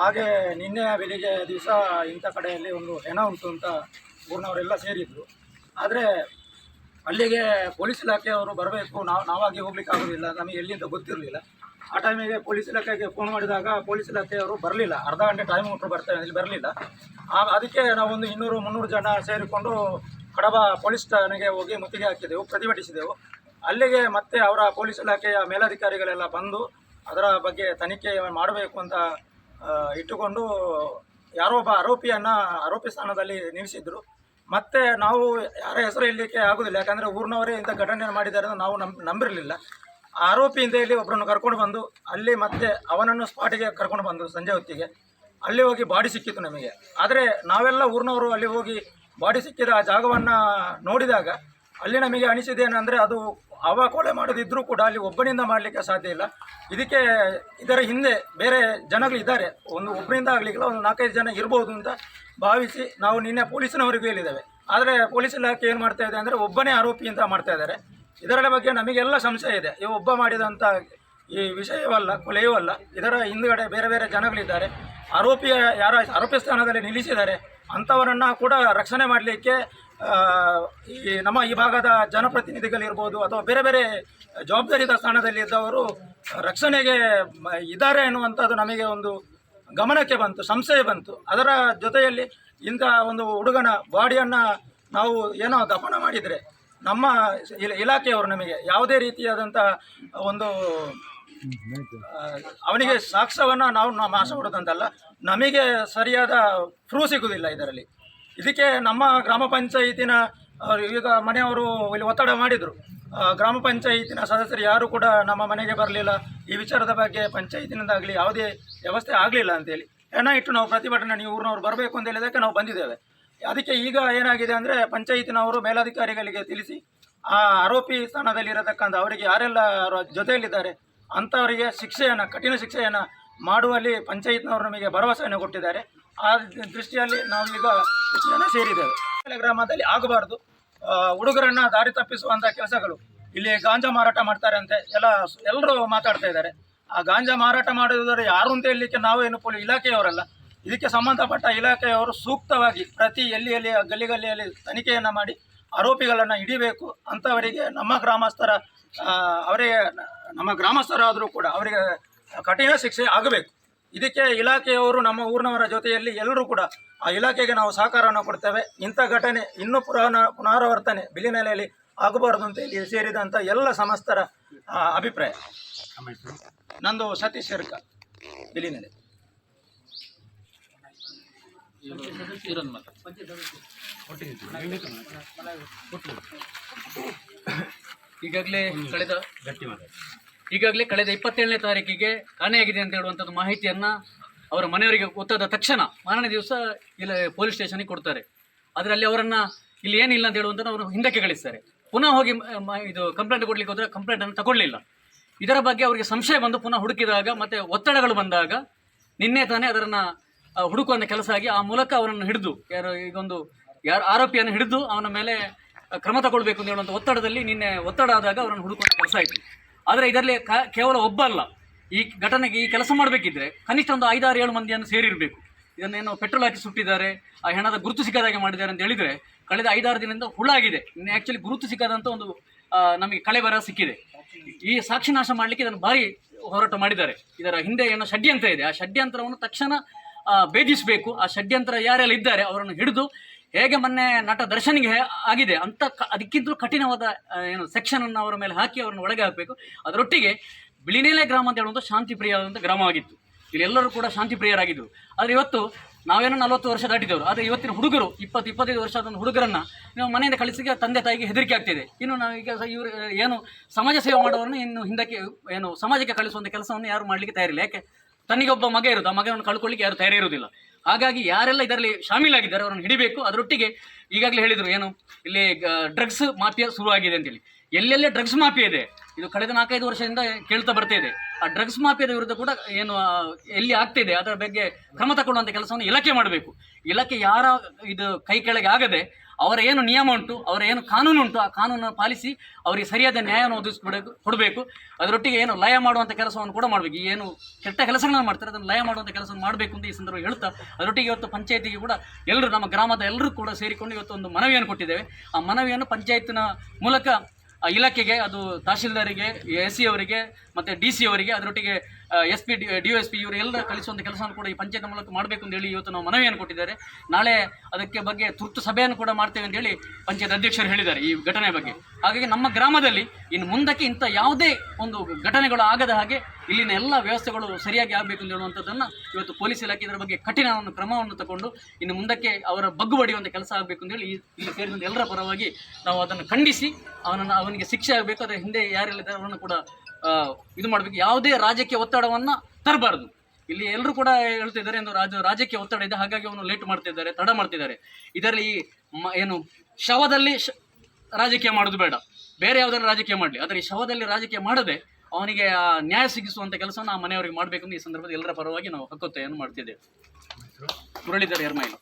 ಹಾಗೆ ನಿನ್ನೆ ಬೆಳಿಗ್ಗೆ ದಿವಸ ಇಂಥ ಕಡೆಯಲ್ಲಿ ಒಂದು ಹೆಣ ಉಂಟು ಅಂತ ಊರಿನವರೆಲ್ಲ ಸೇರಿದ್ರು. ಆದರೆ ಅಲ್ಲಿಗೆ ಪೊಲೀಸ್ ಇಲಾಖೆಯವರು ಬರಬೇಕು, ನಾವು ನಾವಾಗಿ ಹೋಗ್ಲಿಕ್ಕೆ ಆಗೋದಿಲ್ಲ, ನಮಗೆ ಎಲ್ಲಿಂದ ಗೊತ್ತಿರಲಿಲ್ಲ. ಆ ಟೈಮಿಗೆ ಪೊಲೀಸ್ ಇಲಾಖೆಗೆ ಫೋನ್ ಮಾಡಿದಾಗ ಪೊಲೀಸ್ ಇಲಾಖೆಯವರು ಬರಲಿಲ್ಲ. ಅರ್ಧ ಗಂಟೆ ಟೈಮ್ ಕೊಟ್ಟರು ಬರ್ತಾರೆ ಇಲ್ಲಿ ಬರಲಿಲ್ಲ. ಅದಕ್ಕೆ ನಾವೊಂದು ಇನ್ನೂರು, ಮುನ್ನೂರು ಜನ ಸೇರಿಕೊಂಡು ಕಡಬ ಪೊಲೀಸ್ ಠಾಣೆಗೆ ಹೋಗಿ ಮುತ್ತಿಗೆ ಹಾಕಿದೆವು, ಪ್ರತಿಭಟಿಸಿದೆವು. ಅಲ್ಲಿಗೆ ಮತ್ತೆ ಅವರ ಪೊಲೀಸ್ ಇಲಾಖೆಯ ಮೇಲಾಧಿಕಾರಿಗಳೆಲ್ಲ ಬಂದು ಅದರ ಬಗ್ಗೆ ತನಿಖೆ ಮಾಡಬೇಕು ಅಂತ ಇಟ್ಟುಕೊಂಡು ಯಾರೋ ಒಬ್ಬ ಆರೋಪಿಯನ್ನು, ಆರೋಪಿ ಸ್ಥಾನದಲ್ಲಿ ನಿಲ್ಲಿಸಿದ್ರು. ಮತ್ತೆ ನಾವು ಯಾರ ಹೆಸರು ಇಲ್ಲಿಕ್ಕೆ ಆಗೋದಿಲ್ಲ, ಯಾಕಂದರೆ ಊರಿನವರೇ ಇಂಥ ಘಟನೆ ಮಾಡಿದ್ದಾರೆ ಅಂತ ನಾವು ನಂಬ್, ನಂಬಿರಲಿಲ್ಲ. ಆರೋಪಿಯಿಂದ ಇಲ್ಲಿ ಒಬ್ಬರನ್ನು ಕರ್ಕೊಂಡು ಬಂದು, ಅಲ್ಲಿ ಮತ್ತೆ ಅವನನ್ನು ಸ್ಪಾಟಿಗೆ ಕರ್ಕೊಂಡು ಬಂದು ಸಂಜೆ ಹೊತ್ತಿಗೆ. ಅಲ್ಲಿ ಹೋಗಿ ಬಾಡಿ ಸಿಕ್ಕಿತ್ತು ನಮಗೆ. ಆದರೆ ನಾವೆಲ್ಲ ಊರಿನವರು ಅಲ್ಲಿ ಹೋಗಿ ಬಾಡಿ ಸಿಕ್ಕಿದ ಆ ಜಾಗವನ್ನು ನೋಡಿದಾಗ ಅಲ್ಲಿ ನಮಗೆ ಅನಿಸಿದ್ದೇನೆಂದರೆ ಅದು ಅವ ಕೊಲೆ ಮಾಡೋದಿದ್ರೂ ಕೂಡ ಅಲ್ಲಿ ಒಬ್ಬನಿಂದ ಮಾಡಲಿಕ್ಕೆ ಸಾಧ್ಯ ಇಲ್ಲ. ಇದಕ್ಕೆ ಇದರ ಹಿಂದೆ ಬೇರೆ ಜನಗಳು ಇದ್ದಾರೆ. ಒಂದು ಒಬ್ಬರಿಂದ ಆಗಲಿಕ್ಕಿಲ್ಲ, ಒಂದು ನಾಲ್ಕೈದು ಜನ ಇರ್ಬೋದು ಅಂತ ಭಾವಿಸಿ ನಾವು ನಿನ್ನೆ ಪೊಲೀಸಿನವರಿಗೂ ಹೇಳಿದ್ದೇವೆ. ಆದರೆ ಪೊಲೀಸ್ ಇಲಾಖೆ ಏನು ಮಾಡ್ತಾ ಇದೆ ಅಂದರೆ ಒಬ್ಬನೇ ಆರೋಪಿ ಅಂತ ಮಾಡ್ತಾ ಇದ್ದಾರೆ. ಇದರ ಬಗ್ಗೆ ನಮಗೆಲ್ಲ ಸಂಶಯ ಇದೆ. ಈ ಒಬ್ಬ ಮಾಡಿದಂಥ ಈ ವಿಷಯವಲ್ಲ, ಕೊಲೆಯೂ ಅಲ್ಲ. ಇದರ ಹಿಂದುಗಡೆ ಬೇರೆ ಬೇರೆ ಜನಗಳಿದ್ದಾರೆ. ಆರೋಪಿಯ ಯಾರ ಆರೋಪಿ ಸ್ಥಾನದಲ್ಲಿ ನಿಲ್ಲಿಸಿದ್ದಾರೆ. ಅಂಥವರನ್ನು ಕೂಡ ರಕ್ಷಣೆ ಮಾಡಲಿಕ್ಕೆ ಈ ನಮ್ಮ ಈ ಭಾಗದ ಜನಪ್ರತಿನಿಧಿಗಳಿರ್ಬೋದು ಅಥವಾ ಬೇರೆ ಬೇರೆ ಜವಾಬ್ದಾರಿದ ಸ್ಥಾನದಲ್ಲಿ ಇದ್ದವರು ರಕ್ಷಣೆಗೆ ಇದ್ದಾರೆ ಎನ್ನುವಂಥದ್ದು ನಮಗೆ ಒಂದು ಗಮನಕ್ಕೆ ಬಂತು, ಸಂಶಯ ಬಂತು. ಅದರ ಜೊತೆಯಲ್ಲಿ ಇಂಥ ಒಂದು ಹುಡುಗನ ಬಾಡಿಯನ್ನು ನಾವು ಏನೋ ದಫನ ಮಾಡಿದರೆ ನಮ್ಮ ಇಲ- ಇಲಾಖೆಯವರು ನಮಗೆ ಯಾವುದೇ ರೀತಿಯಾದಂಥ ಒಂದು ಅವನಿಗೆ ಸಾಕ್ಷ್ಯವನ್ನು ನಾವು ನಾಶ ಮಾಡೋದಂತಲ್ಲ ನಮಗೆ ಸರಿಯಾದ ಫ್ರೂ ಸಿಗುವುದಿಲ್ಲ ಇದರಲ್ಲಿ. ಇದಕ್ಕೆ ನಮ್ಮ ಗ್ರಾಮ ಪಂಚಾಯಿತಿನ ಈಗ ಮನೆಯವರು ಇಲ್ಲಿ ಒತ್ತಡ ಮಾಡಿದರು. ಗ್ರಾಮ ಪಂಚಾಯಿತಿನ ಸದಸ್ಯರು ಯಾರು ಕೂಡ ನಮ್ಮ ಮನೆಗೆ ಬರಲಿಲ್ಲ. ಈ ವಿಚಾರದ ಬಗ್ಗೆ ಪಂಚಾಯಿತಿನಿಂದಾಗಲಿ ಯಾವುದೇ ವ್ಯವಸ್ಥೆ ಆಗಲಿಲ್ಲ ಅಂತೇಳಿ. ಹೆಣ ಇಟ್ಟು ನಾವು ಪ್ರತಿಭಟನೆ, ನೀವು ಊರಿನವ್ರು ಬರಬೇಕು ಅಂತ ಹೇಳಿದಕ್ಕೆ ನಾವು ಬಂದಿದ್ದೇವೆ. ಅದಕ್ಕೆ ಈಗ ಏನಾಗಿದೆ ಅಂದರೆ ಪಂಚಾಯಿತಿನವರು ಮೇಲಾಧಿಕಾರಿಗಳಿಗೆ ತಿಳಿಸಿ, ಆ ಆರೋಪಿ ಸ್ಥಾನದಲ್ಲಿರತಕ್ಕಂಥ ಅವರಿಗೆ ಯಾರೆಲ್ಲ ಜೊತೆಯಲ್ಲಿದ್ದಾರೆ, ಅಂಥವರಿಗೆ ಶಿಕ್ಷೆಯನ್ನು, ಕಠಿಣ ಶಿಕ್ಷೆಯನ್ನು ಮಾಡುವಲ್ಲಿ ಪಂಚಾಯತ್ನವರು ನಮಗೆ ಭರವಸೆಯನ್ನು ಕೊಟ್ಟಿದ್ದಾರೆ. ಆ ದೃಷ್ಟಿಯಲ್ಲಿ ನಾವೀಗ ಇಷ್ಟು ಜನ ಸೇರಿದ್ದೇವೆ. ಗ್ರಾಮದಲ್ಲಿ ಆಗಬಾರ್ದು. ಹುಡುಗರನ್ನು ದಾರಿ ತಪ್ಪಿಸುವಂಥ ಕೆಲಸಗಳು. ಇಲ್ಲಿ ಗಾಂಜಾ ಮಾರಾಟ ಮಾಡ್ತಾರೆ ಅಂತೆ ಎಲ್ಲ ಎಲ್ಲರೂ ಮಾತಾಡ್ತಾ ಇದ್ದಾರೆ. ಆ ಗಾಂಜಾ ಮಾರಾಟ ಮಾಡಿದರೆ ಯಾರು ಅಂತ ಹೇಳಲಿಕ್ಕೆ ನಾವೇನು ಪೊಲೀ ಇಲಾಖೆಯವರಲ್ಲ. ಇದಕ್ಕೆ ಸಂಬಂಧಪಟ್ಟ ಇಲಾಖೆಯವರು ಸೂಕ್ತವಾಗಿ ಪ್ರತಿ ಎಲ್ಲಿ ಎಲ್ಲಿ ಗಲ್ಲಿ ಗಲ್ಲಿಯಲ್ಲಿ ತನಿಖೆಯನ್ನು ಮಾಡಿ ಆರೋಪಿಗಳನ್ನು ಹಿಡಿಬೇಕು. ಅಂಥವರಿಗೆ ನಮ್ಮ ಗ್ರಾಮಸ್ಥರ ಅವರಿಗೆ ನಮ್ಮ ಗ್ರಾಮಸ್ಥರಾದರೂ ಕೂಡ ಅವರಿಗೆ ಕಠಿಣ ಶಿಕ್ಷೆ ಆಗಬೇಕು. ಇದಕ್ಕೆ ಇಲಾಖೆಯವರು ನಮ್ಮ ಊರಿನವರ ಜೊತೆಯಲ್ಲಿ ಎಲ್ಲರೂ ಕೂಡ ಆ ಇಲಾಖೆಗೆ ನಾವು ಸಹಕಾರವನ್ನು ಕೊಡ್ತೇವೆ. ಇಂಥ ಘಟನೆ ಇನ್ನೂ ಪುರಾಣ ಪುನರಾವರ್ತನೆ ಬಿಲಿನೆಲೆಯಲ್ಲಿ ಆಗಬಾರ್ದು ಅಂತ ಇಲ್ಲಿ ಸೇರಿದಂಥ ಎಲ್ಲ ಸಮಸ್ತರ ಅಭಿಪ್ರಾಯ. ನಂದು ಸತೀಶ್ ಶರ್ಕ ಬಿಲಿನೆಲೆ ಈಗಾಗಲೇ ಕಳೆದ ಈಗಾಗಲೇ ಕಳೆದ ಇಪ್ಪತ್ತೇಳನೇ ತಾರೀಕಿಗೆ ಕಾಣೆಯಾಗಿದೆ ಅಂತ ಹೇಳುವಂಥದ್ದು ಮಾಹಿತಿಯನ್ನು ಅವರ ಮನೆಯವರಿಗೆ ಗೊತ್ತಾದ ತಕ್ಷಣ ಮಾರನೇ ದಿವಸ ಇಲ್ಲ ಪೊಲೀಸ್ ಸ್ಟೇಷನಿಗೆ ಕೊಡ್ತಾರೆ. ಅದರಲ್ಲಿ ಅವರನ್ನು ಇಲ್ಲಿ ಏನಿಲ್ಲ ಅಂತ ಹೇಳುವಂಥದ್ದು ಅವರು ಹಿಂದಕ್ಕೆ ಕಳಿಸ್ತಾರೆ. ಪುನಃ ಹೋಗಿ ಇದು ಕಂಪ್ಲೇಂಟ್ ಕೊಡಲಿಕ್ಕೆ ಹೋದರೆ ಕಂಪ್ಲೇಂಟನ್ನು ತಗೊಳ್ಳಿಲ್ಲ. ಇದರ ಬಗ್ಗೆ ಅವರಿಗೆ ಸಂಶಯ ಬಂದು ಪುನಃ ಹುಡುಕಿದಾಗ ಮತ್ತೆ ಒತ್ತಡಗಳು ಬಂದಾಗ ನಿನ್ನೆ ತಾನೇ ಅದರನ್ನು ಹುಡುಕುವಂಥ ಕೆಲಸ ಆಗಿ ಆ ಮೂಲಕ ಅವರನ್ನು ಹಿಡಿದು, ಯಾರು ಈಗೊಂದು, ಯಾರು ಆರೋಪಿಯನ್ನು ಹಿಡಿದು ಅವನ ಮೇಲೆ ಕ್ರಮ ತಗೊಳ್ಬೇಕು ಅಂತ ಹೇಳುವಂಥ ಒತ್ತಡದಲ್ಲಿ ನಿನ್ನೆ ಒತ್ತಡ ಆದಾಗ ಅವರನ್ನು ಹುಡುಕುವಂಥ ಕೆಲಸ ಆಯಿತು. ಆದರೆ ಇದರಲ್ಲಿ ಕೇವಲ ಒಬ್ಬ ಅಲ್ಲ ಈ ಘಟನೆಗೆ ಈ ಕೆಲಸ ಮಾಡಬೇಕಿದ್ರೆ ಕನಿಷ್ಠ ಒಂದು ಐದಾರು ಏಳು ಮಂದಿಯನ್ನು ಸೇರಿರಬೇಕು. ಇದನ್ನೇನು ಪೆಟ್ರೋಲ್ ಹಾಕಿ ಸುಟ್ಟಿದ್ದಾರೆ, ಆ ಹೆಣದ ಗುರುತು ಸಿಕ್ಕದ ಹಾಗೆ ಮಾಡಿದ್ದಾರೆ ಅಂತ ಹೇಳಿದರೆ ಕಳೆದ ಐದಾರು ದಿನದಿಂದ ಹುಳ ಆಗಿದೆ. ಇನ್ನು ಆ್ಯಕ್ಚುಲಿ ಗುರುತು ಸಿಕ್ಕದಂತ ಒಂದು ನಮಗೆ ಕಳೆ ಬರ ಸಿಕ್ಕಿದೆ. ಈ ಸಾಕ್ಷಿ ನಾಶ ಮಾಡಲಿಕ್ಕೆ ಇದನ್ನು ಭಾರಿ ಹೋರಾಟ ಮಾಡಿದ್ದಾರೆ. ಇದರ ಹಿಂದೆ ಏನೋ ಷಡ್ಯಂತ್ರ ಇದೆ. ಆ ಷಡ್ಯಂತ್ರವನ್ನು ತಕ್ಷಣ ಭೇದಿಸಬೇಕು. ಆ ಷಡ್ಯಂತ್ರ ಯಾರೆಲ್ಲ ಇದ್ದಾರೆ ಅವರನ್ನು ಹಿಡಿದು ಹೇಗೆ ಮೊನ್ನೆ ನಟ ದರ್ಶನಿಗೆ ಆಗಿದೆ ಅಂತ ಅದಕ್ಕಿಂತಲೂ ಕಠಿಣವಾದ ಏನು ಸೆಕ್ಷನ್ ಅನ್ನು ಅವರ ಮೇಲೆ ಹಾಕಿ ಅವರನ್ನು ಒಳಗೆ ಹಾಕಬೇಕು. ಅದರೊಟ್ಟಿಗೆ ಬಿಳಿನೇಲೆ ಗ್ರಾಮ ಅಂತ ಹೇಳುವಂಥ ಶಾಂತಿ ಪ್ರಿಯವಾದಂಥ ಗ್ರಾಮವಾಗಿತ್ತು ಇಲ್ಲಿ ಎಲ್ಲರೂ ಕೂಡ ಶಾಂತಿ ಪ್ರಿಯರಾಗಿದ್ದರು ಆದರೆ ಇವತ್ತು ನಾವೇನೋ ನಲವತ್ತು ವರ್ಷ ದಾಟಿದವರು. ಆದರೆ ಇವತ್ತಿನ ಹುಡುಗರು, ಇಪ್ಪತ್ತು, ಇಪ್ಪತ್ತೈದು ವರ್ಷದ ಒಂದು ಹುಡುಗರನ್ನ ನೀವು ಮನೆಯಿಂದ ಕಳಿಸಿಗೆ ತಂದೆ ತಾಯಿಗೆ ಹೆದರಿಕೆ ಆಗ್ತಿದೆ. ಇನ್ನು ನಾವು ಈಗ ಇವರು ಏನು ಸಮಾಜ ಸೇವೆ ಮಾಡೋರನ್ನು ಇನ್ನು ಹಿಂದಕ್ಕೆ, ಏನು ಸಮಾಜಕ್ಕೆ ಕಳಿಸುವಂಥ ಕೆಲಸವನ್ನು ಯಾರು ಮಾಡಲಿಕ್ಕೆ ತಯಾರಿಲ್ಲ. ಯಾಕೆ? ತನಿಗೊಬ್ಬ ಮಗ ಇರೋದು ಆ ಮಗನನ್ನು ಕಳ್ಕೊಳ್ಳಿಕ್ಕೆ ಯಾರು ತಯಾರಿ ಇರುವುದಿಲ್ಲ ಹಾಗಾಗಿ ಯಾರೆಲ್ಲ ಇದರಲ್ಲಿ ಶಾಮೀಲಾಗಿದ್ದಾರೆ, ಅವರನ್ನು ಹಿಡಿಬೇಕು. ಅದರೊಟ್ಟಿಗೆ ಈಗಾಗಲೇ ಹೇಳಿದರು ಏನು, ಇಲ್ಲಿ ಡ್ರಗ್ಸ್ ಮಾಫಿಯಾ ಶುರುವಾಗಿದೆ ಅಂತೇಳಿ. ಎಲ್ಲೆಲ್ಲೇ ಡ್ರಗ್ಸ್ ಮಾಫಿಯಾ ಇದೆ, ಇದು ಕಳೆದ ನಾಲ್ಕೈದು ವರ್ಷದಿಂದ ಕೇಳ್ತಾ ಬರ್ತಾ ಇದೆ. ಆ ಡ್ರಗ್ಸ್ ಮಾಫಿಯಾದ ವಿರುದ್ಧ ಕೂಡ ಏನು ಎಲ್ಲಿ ಆಗ್ತಿದೆ ಅದರ ಬಗ್ಗೆ ಕ್ರಮ ತಗೊಳ್ಳುವಂಥ ಕೆಲಸವನ್ನು ಇಲಾಖೆ ಮಾಡಬೇಕು. ಇಲಾಖೆ ಯಾರ, ಇದು ಕೈ ಕೆಳಗೆ ಆಗದೆ ಅವರ ಏನು ನಿಯಮ ಉಂಟು, ಅವರ ಏನು ಕಾನೂನು ಉಂಟು, ಆ ಕಾನೂನನ್ನು ಪಾಲಿಸಿ ಅವರಿಗೆ ಸರಿಯಾದ ನ್ಯಾಯವನ್ನು ಒದಗಿಸ್ಬಿಡಬೇಕು ಕೊಡಬೇಕು. ಅದರೊಟ್ಟಿಗೆ ಏನು ಲಯ ಮಾಡುವಂಥ ಕೆಲಸವನ್ನು ಕೂಡ ಮಾಡಬೇಕು. ಏನು ಕೆಟ್ಟ ಕೆಲಸಗಳನ್ನು ಮಾಡ್ತಾರೆ, ಅದನ್ನು ಲಯ ಮಾಡುವಂಥ ಕೆಲಸವನ್ನು ಮಾಡಬೇಕು ಅಂತ ಈ ಸಂದರ್ಭ ಹೇಳ್ತಾ, ಅದರೊಟ್ಟಿಗೆ ಇವತ್ತು ಪಂಚಾಯತಿಗೆ ಕೂಡ ಎಲ್ಲರೂ ನಮ್ಮ ಗ್ರಾಮದ ಎಲ್ಲರೂ ಕೂಡ ಸೇರಿಕೊಂಡು ಇವತ್ತು ಒಂದು ಮನವಿಯನ್ನು ಕೊಟ್ಟಿದ್ದೇವೆ. ಆ ಮನವಿಯನ್ನು ಪಂಚಾಯತ್ನ ಮೂಲಕ ಇಲಾಖೆಗೆ, ಅದು ತಹಶೀಲ್ದಾರಿಗೆ ಎಸ್ ಸಿ ಅವರಿಗೆ, ಮತ್ತು ಡಿ ಸಿ ಅವರಿಗೆ, ಅದರೊಟ್ಟಿಗೆ S P, D S P ಇವರು ಎಲ್ಲ ಕಲಿಸುವಂಥ ಕೆಲಸವನ್ನು ಕೂಡ ಈ ಪಂಚಾಯತ್ ಮೂಲಕ ಮಾಡಬೇಕು ಅಂತ ಹೇಳಿ ಇವತ್ತು ನಾವು ಮನವಿಯನ್ನು ಕೊಟ್ಟಿದ್ದಾರೆ. ನಾಳೆ ಅದಕ್ಕೆ ಬಗ್ಗೆ ತುರ್ತು ಸಭೆಯನ್ನು ಕೂಡ ಮಾಡ್ತೇವೆ ಅಂತ ಹೇಳಿ ಪಂಚಾಯತ್ ಅಧ್ಯಕ್ಷರು ಹೇಳಿದ್ದಾರೆ ಈ ಘಟನೆ ಬಗ್ಗೆ. ಹಾಗಾಗಿ ನಮ್ಮ ಗ್ರಾಮದಲ್ಲಿ ಇನ್ನು ಮುಂದಕ್ಕೆ ಇಂಥ ಯಾವುದೇ ಒಂದು ಘಟನೆಗಳು ಆಗದ ಹಾಗೆ ಇಲ್ಲಿನ ಎಲ್ಲ ವ್ಯವಸ್ಥೆಗಳು ಸರಿಯಾಗಿ ಆಗಬೇಕು ಅಂತ ಹೇಳುವಂಥದ್ದನ್ನು ಇವತ್ತು ಪೊಲೀಸ್ ಇಲಾಖೆ ಇದರ ಬಗ್ಗೆ ಕಠಿಣ ಒಂದು ಕ್ರಮವನ್ನು ತಗೊಂಡು ಇನ್ನು ಮುಂದಕ್ಕೆ ಅವರ ಬಗ್ಗು ಬಡಿಯುವಂಥ ಕೆಲಸ ಆಗಬೇಕು ಅಂತೇಳಿ ಈ- ಇಲ್ಲಿ ಸೇರಿದಂತೆ ಎಲ್ಲರ ಪರವಾಗಿ ನಾವು ಅದನ್ನು ಖಂಡಿಸಿ ಅವನನ್ನು ಅವನಿಗೆ ಶಿಕ್ಷೆ ಆಗಬೇಕು, ಅದರ ಹಿಂದೆ ಯಾರೆಲ್ಲ ಅವರನ್ನು ಕೂಡ ಇದು ಮಾಡಬೇಕು. ಯಾವುದೇ ರಾಜಕೀಯ ಒತ್ತಡವನ್ನು ತರಬಾರ್ದು. ಇಲ್ಲಿ ಎಲ್ಲರೂ ಕೂಡ ಹೇಳ್ತಿದ್ದಾರೆ ಒಂದು ರಾಜ, ರಾಜಕೀಯ ಒತ್ತಡ ಇದೆ. ಹಾಗಾಗಿ ಅವನು ಲೇಟ್ ಮಾಡ್ತಿದ್ದಾರೆ ತಡ ಮಾಡ್ತಿದ್ದಾರೆ ಇದರಲ್ಲಿ ಏನು, ಶವದಲ್ಲಿ ರಾಜಕೀಯ ಮಾಡೋದು ಬೇಡ. ಬೇರೆ ಯಾವುದಾದ್ರು ರಾಜಕೀಯ ಮಾಡಲಿ. ಆದರೆ ಈ ಶವದಲ್ಲಿ ರಾಜಕೀಯ ಮಾಡದೆ ಅವನಿಗೆ ನ್ಯಾಯ ಸಿಗಿಸುವಂಥ ಕೆಲಸವನ್ನು ಆ ಮನೆಯವರಿಗೆ ಮಾಡಬೇಕು ಈ ಸಂದರ್ಭದಲ್ಲಿ ಎಲ್ಲರ ಪರವಾಗಿ ನಾವು ಹಕ್ಕೊತ್ತಾಯನ್ನು ಮಾಡ್ತಿದ್ದೇವೆ. ಮುರಳೀಧರ್ ಎರ್ಮೈಲು